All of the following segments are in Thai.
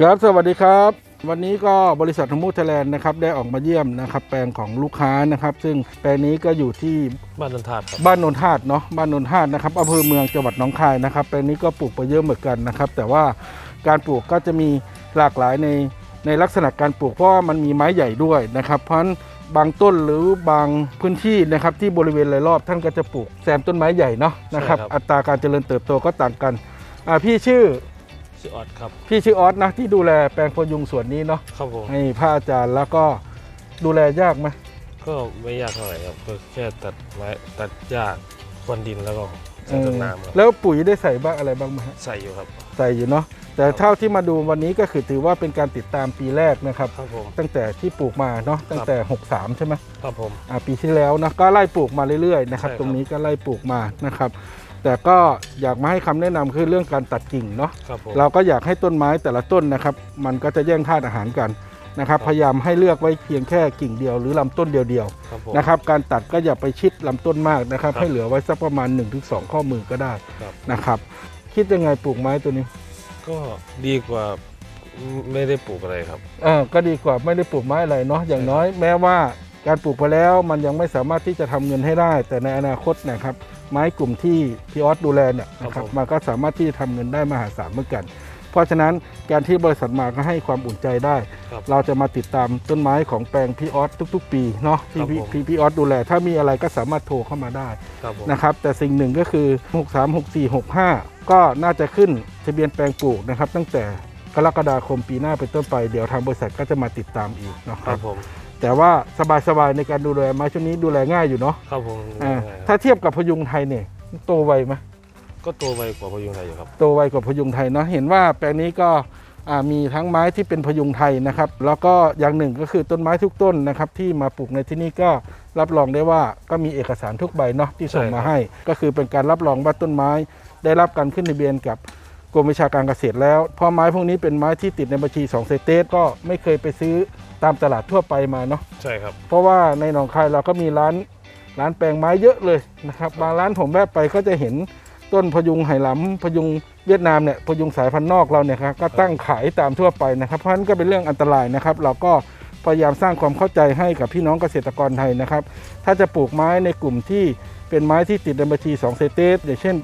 ครับสวัสดีครับ วันนี้ก็บริษัทธมูทแลนด์นะครับได้ออกมาเยี่ยมนะครับ แปลงของลูกค้านะครับ ซึ่งแปลงนี้ก็อยู่ที่บ้านนนทาดครับบ้านนนทาดเนาะบ้านนนทาดนะครับอำเภอเมืองจังหวัดหนองคายนะครับ แปลงนี้ก็ปลูกไปเยอะเหมือนกันนะครับ แต่ว่าการปลูกก็จะมีหลากหลายในในลักษณะการปลูกเพราะว่ามันมีไม้ใหญ่ด้วยนะครับ เพราะฉะนั้นบางต้นหรือบางพื้นที่นะครับที่บริเวณรายรอบท่านก็จะปลูกแซมต้นไม้ใหญ่เนาะนะครับอัตราการเจริญเติบโตก็ต่างกันอ่าพี่ชื่อ ชื่อออดครับ พี่ชื่อออสนะที่ดูแลแปลงพยุงสวนนี้เนาะครับผมให้พระอาจารย์แล้วก็ดูแลยากไหมก็ไม่ยากเท่าไหร่ครับก็แค่ตัดไม้ตัดหญ้าควนดินแล้วก็ใส่ต้นน้ำครับแล้วปุ๋ยได้ใส่บ้างอะไรบ้างไหมฮะใส่อยู่ครับ ใส่อยู่เนาะแต่เท่าที่มาดูวันนี้ก็คือถือว่าเป็นการติดตามปีแรกนะครับ ครับผม ตั้งแต่ที่ปลูกมาเนาะตั้งแต่ 63 ใช่ไหมครับผม อ่าปีที่แล้วนะก็ไล่ปลูกมาเรื่อยๆนะครับ ใช่ครับ ตรงนี้ก็ไล่ปลูกมานะครับ แต่ก็อยากมาให้คำแนะนำคือเรื่องการตัดกิ่งเนาะ ครับผม เราก็อยากให้ต้นไม้แต่ละต้นนะครับ มันก็จะแย่งธาตุอาหารกันนะครับครับ พยายามให้เลือกไว้เพียงแค่กิ่งเดียวหรือลำต้นเดียวครับผม ๆนะครับ การตัดก็อย่าไปชิดลำต้นมากนะครับ ครับให้เหลือไว้สักประมาณ 1-2 ข้อมือก็ได้ครับ นะครับ คิดยังไงปลูกไม้ตัวนี้ก็ดีกว่าไม่ได้ปลูกอะไรครับ เออก็ดีกว่าไม่ได้ปลูกไม้อะไรเนาะอย่างน้อยแม้ว่าการปลูกไปแล้วมันยังไม่สามารถที่จะทำเงินให้ได้ แต่ในอนาคตเนะครับ ไม้กลุ่มที่พี่ออสดูแลเนี่ยนะคครัรับบผมมันก็สามารถที่จะทำเงินได้มหาศาลเหมือนกัน เพราะฉะนั้นการที่บริษัทมาก็ให้ความอุ่นใจได้ ครับเราจะมาติดตามต้นไม้ของแปลงพี่ออสทุก ๆ ปีเนาะที่ครับพี่ผม พี่พี่ออสดูแล ถ้ามีอะไรก็สามารถโทรเข้ามาได้ ครับผม นะครับแต่สิ่งหนึ่งก็คือ 63 64 65 ก็น่าจะขึ้นทะเบียนแปลงปลูกนะครับ ตั้งแต่กรกฎาคมปีหน้าเป็นต้นไป เดี๋ยวทางบริษัทก็จะมาติดตามอีกนะคครัรับบผม แต่ว่าสบายๆในการดูแลไม้ช่วงนี้ดูแลง่ายอยู่เนาะครับผมอ่าง่ายๆคถ้ารับเทียบกับพยุงไทยเนี่ยโตไวไหมก็โตไวกว่าพยุงไทยอยู่ครับโตไวกว่าพยุงไทยเนาะเห็นว่าแปลงนี้ก็อ่ามีทั้งไม้ที่เป็นพยุงไทยนะครับ แล้วก็อย่างหนึ่งก็คือต้นไม้ทุกต้นนะครับ ที่มาปลูกในที่นี่ก็รับรองได้ว่าก็มีเอกสารทุกใบเนาะที่ส่งใช่ครับมาให้ ก็คือเป็นการรับรองว่าต้นไม้ได้รับการขึ้นทะเบียนกับกรมวิชาการเกษตรแล้วเพราะไม้พวกนี้เป็นไม้ที่ติดในบัญชี2เซเตสก็ไม่เคยไปซื้อ ตามตลาดทั่วไปมาเนาะใช่ครับ เพราะว่าในหนองคายเราก็มีร้านร้านแปลงไม้เยอะเลยนะครับบางร้านผมแวะไปก็จะเห็นต้นพยุงไหหลำพยุงเวียดนามเนี่ยพยุงสายพันธุ์นอกเราเนี่ยครับก็ตั้งขายตามทั่วไปนะครับ เพราะฉะนั้นก็เป็นเรื่องอันตรายนะครับ เราก็พยายามสร้างความเข้าใจให้กับพี่น้องเกษตรกรไทยนะครับ ถ้าจะปลูกไม้ในกลุ่มที่เป็นไม้ที่ติดในบัญชี2เซเตสอย่างเช่น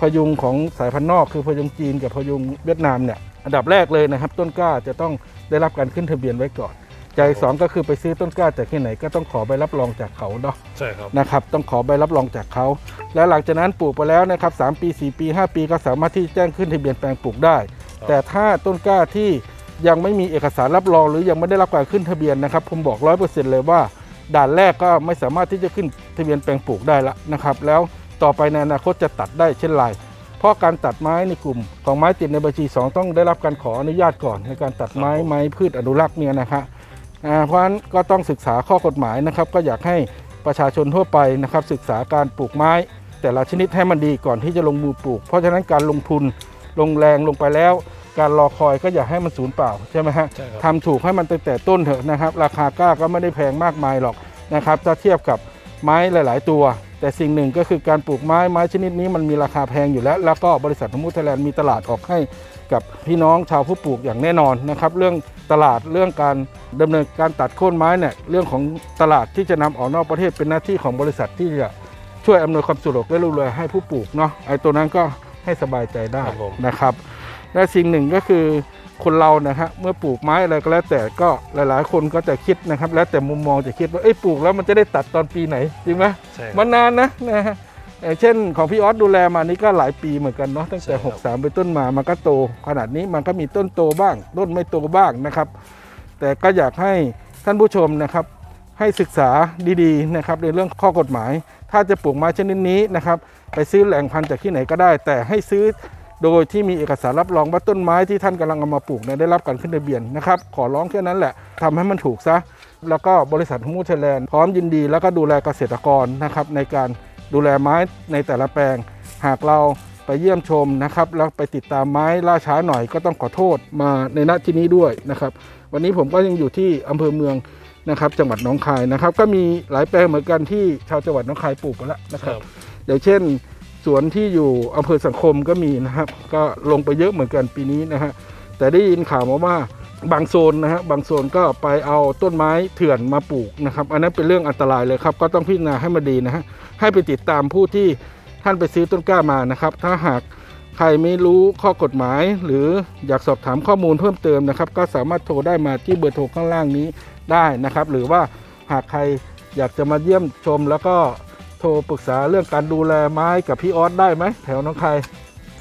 พยุงของสายพันธุ์นอก คือพยุงจีนกับพยุงเวียดนามเนี่ยอันดับแรกเลยนะครับ ต้นกล้าจะต้องได้รับการขึ้นทะเบียนไว้ก่อน ใจสองก็คือไปซื้อต้นกล้าจากที่ไหนก็ต้องขอใบรับรองจากเขาเนาะใช่ครับนะครับ ต้องขอใบรับรองจากเขา แล้วหลังจากนั้นปลูกไปแล้วนะครับสามปี 4 ปี 5 ปีก็สามารถที่จะแจ้งขึ้นทะเบียนแปลงปลูกได้ แต่ถ้าต้นกล้าที่ยังไม่มีเอกสารรับรองหรือยังไม่ได้รับการขึ้นทะเบียนนะครับผมบอกร้อยเปอร์เซ็นต์เลยว่า ด่านแรกก็ไม่สามารถที่จะขึ้นทะเบียนแปลงปลูกได้ละนะครับ แล้วต่อไปในอนาคตจะตัดได้เช่นไรเพราะการตัดไม้ในกลุ่มของไม้ติดในบัญชี 2 ต้องได้รับการขออนุญาตก่อนในการตัดไม้ครับผมไม้พืชอนุรักษ์เนี่ยนะครับอ่า เพราะฉะนั้นก็ต้องศึกษาข้อกฎหมายนะครับ ก็อยากให้ประชาชนทั่วไปนะครับ ศึกษาการปลูกไม้ แต่ละชนิดให้มันดีก่อนที่จะลงมือปลูก เพราะฉะนั้นการลงทุนลงแรงลงไปแล้ว การรอคอยก็อย่าให้มันสูญเปล่าใช่ไหมฮะใช่ครับทำถูกให้มันตั้งแต่ต้นเถอะนะครับ ราคากล้าก็ไม่ได้แพงมากมายหรอกนะครับถ้าเทียบกับไม้หลาย ๆ ตัว แต่สิ่งหนึ่งก็คือการปลูกไม้ไม้ชนิดนี้มันมีราคาแพงอยู่แล้ว แล้วก็บริษัทธมุทไทยแลนด์มีตลาดออกให้กับพี่น้องชาวผู้ปลูกอย่างแน่นอนนะครับ เรื่องตลาดเรื่องการดำเนินการตัดโค่นไม้เนี่ยเรื่องของตลาดที่จะนำออกนอกประเทศเป็นหน้าที่ของบริษัทที่จะช่วยอำนวยความสะดวกและรูแลให้ผู้ปลูกเนาะไอ้ตัวนั้นก็ให้สบายใจได้ครับผมนะครับ และสิ่งหนึ่งก็คือ คนเรานะฮะเมื่อปลูกไม้อะไรก็แล้วแต่ก็หลายๆ คนก็จะคิดนะครับ แล้วแต่มุมมองจะคิดว่าเอ้ยปลูกแล้วมันจะได้ตัดตอนปีไหนจริงไหมใช่ครับ มันนานนะนะฮะอย่างเช่นของพี่ออสดูแลมานี่ก็หลายปีเหมือนกันเนาะตั้งแต่ ใช่ครับ 63เป็นต้นมามันก็โต ขนาดนี้มันก็มีต้นโตบ้าง ต้นไม่โตบ้างนะครับ แต่ก็อยากให้ท่านผู้ชมนะครับ ให้ศึกษาดีๆนะครับในเรื่องข้อกฎหมาย ถ้าจะปลูกไม้ชนิดนี้นะครับ ไปซื้อแหล่งพันธุ์จากที่ไหนก็ได้ แต่ให้ซื้อ โดยที่มีเอกสารรับรองว่าต้นไม้ที่ท่านกำลังเอามาปลูกเนี่ยได้รับการขึ้นทะเบียนนะครับขอร้องแค่นั้นแหละทำให้มันถูกซะ แล้วก็บริษัทฮูมูไทยแลนด์พร้อมยินดี แล้วก็ดูแลเกษตรกรนะครับในการดูแลไม้ในแต่ละแปลง หากเราไปเยี่ยมชมนะครับแล้วไปติดตามไม้ล่าช้าหน่อยก็ต้องขอโทษมาในณที่นี้ด้วยนะครับวันนี้ผมก็ยังอยู่ที่อำเภอเมืองนะครับจังหวัดหนองคายนะครับ ก็มีหลายแปลงเหมือนกันที่ชาวจังหวัดหนองคายปลูกกันแล้วนะคครัรับบอย่างเช่นส วนที่อยู่อำเภอสังคมก็มีนะครับ ก็ลงไปเยอะเหมือนกันปีนี้นะฮะแต่ได้ยินข่าวมาว่าบางโซนนะฮะบางโซนก็ไปเอาต้นไม้เถื่อนมาปลูกนะครับ อันนั้นเป็นเรื่องอันตรายเลยครับ ก็ต้องพิจารณาให้มันดีนะฮะให้ไปติดตามผู้ที่ท่านไปซื้อต้นกล้ามานะครับ ถ้าหากใครไม่รู้ข้อกฎหมาย หรืออยากสอบถามข้อมูลเพิ่มเติมนะครับ ก็สามารถโทรได้มาที่เบอร์โทรข้างล่างนี้ได้นะครับ หรือว่าหากใครอยากจะมาเยี่ยมชมแล้วก็ โทรปรึกษาเรื่องการดูแลไม้กับพี่ออสได้ไหมแถวน้องคาย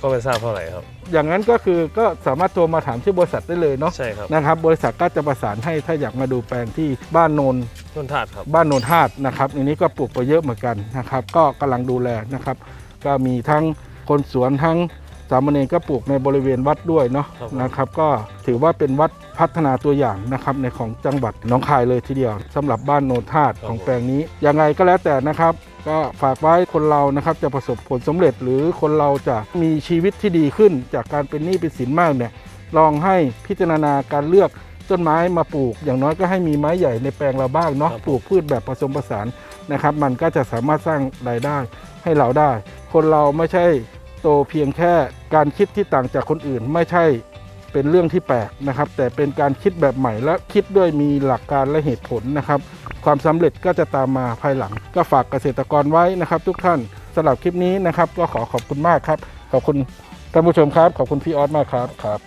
ก็ไม่ทราบเท่าไหร่ครับ อย่างนั้นก็คือก็สามารถโทรมาถามที่บริษัทได้เลยเนาะใช่ครับนะครับบริษัทก็จะประสานให้ถ้าอยากมาดูแปลงที่บ้านโนน ต้นถาดครับ บ้านโนนธาตุนะครับอันนี้ก็ปลูกไปเยอะเหมือนกันนะครับ ก็กำลังดูแลนะครับ ก็มีทั้งคนสวนทั้งสามเณรก็ปลูกในบริเวณวัดด้วยเนาะครับนะครับ ก็ถือว่าเป็นวัดพัฒนาตัวอย่างนะครับในของจังหวัดหนองคายเลยทีเดียวสำหรับบ้านโนนธาตุของแปลงนี้ยังไงก็แล้วแต่นะครับ ก็ฝากไว้คนเรานะครับจะประสบผลสำเร็จ หรือคนเราจะมีชีวิตที่ดีขึ้น จากการเป็นหนี้เป็นสินมากเนี่ยลองให้พิจารณาการเลือกต้นไม้มาปลูก อย่างน้อยก็ให้มีไม้ใหญ่ในแปลงเราบ้างเนาะครับปลูกพืชแบบผสมผสานนะครับ มันก็จะสามารถสร้างรายได้ให้เราได้ คนเราไม่ใช่โตเพียงแค่การคิดที่ต่างจากคนอื่น ไม่ใช่ เป็นเรื่องที่แปลกนะครับ แต่เป็นการคิดแบบใหม่และคิดด้วยมีหลักการและเหตุผลนะครับ ความสำเร็จก็จะตามมาภายหลัง ก็ฝากเกษตรกรไว้นะครับ ทุกท่านสำหรับคลิปนี้นะครับ ก็ขอขอบคุณมากครับ ขอบคุณท่านผู้ชมครับ ขอบคุณพี่ออสมากครับครับ